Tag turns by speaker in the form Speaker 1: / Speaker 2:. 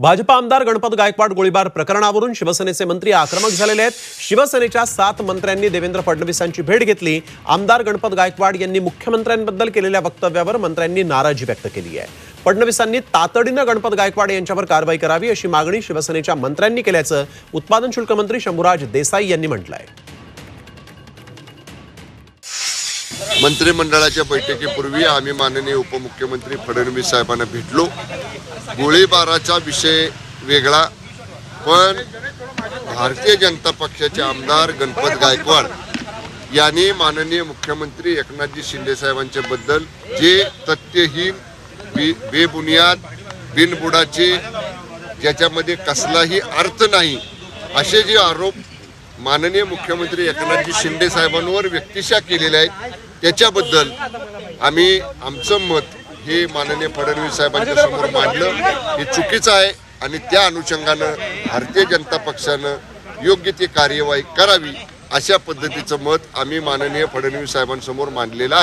Speaker 1: भाजपा आमदार गणपत गायकवाड गोळीबार प्रकरणावरून शिवसेनेचे मंत्री आक्रमक झालेले आहेत. शिवसेनेच्या सात मंत्र्यांनी देवेंद्र फडणवीसांची भेट घेतली. आमदार गणपत गायकवाड यांनी मुख्यमंत्र्यांबद्दल केलेल्या वक्तव्यावर मंत्र्यांनी नाराजी व्यक्त केली आहे. फडणवीसांनी तातडीनं गणपत गायकवाड यांच्यावर कारवाई करावी अशी मागणी शिवसेनेच्या मंत्र्यांनी केल्याचं उत्पादन शुल्क मंत्री शंभूराज देसाई यांनी म्हटलंय.
Speaker 2: मंत्रिमंडळाच्या बैठकीपूर्वी आम्ही माननीय उपमुख्यमंत्री फडणवीस साहेबांना भेटलो. गोळीबाराचा विषय वेगळा पण भारतीय जनता पक्षाचे आमदार गणपत गायकवाड यांनी माननीय मुख्यमंत्री एकनाथजी शिंदे साहेबांच्या बद्दल जे तथ्यहीन बे बेबुनियाद बिनबुडाचे ज्याच्यामध्ये कसलाही अर्थ नाही असे जे आरोप माननीय मुख्यमंत्री एकनाथजी शिंदे साहेबांवर व्यक्तिशा केलेले आहेत त्याच्याबद्दल आम्ही आमचं मत हे माननीय फडणवीस साहेबांच्या समोर मांडलं. हे चुकीचं आहे आणि त्या अनुषंगानं भारतीय जनता पक्षानं योग्य ती कार्यवाही करावी अशा पद्धतीचं मत आम्ही माननीय फडणवीस साहेबांसमोर मांडलेलं आहे.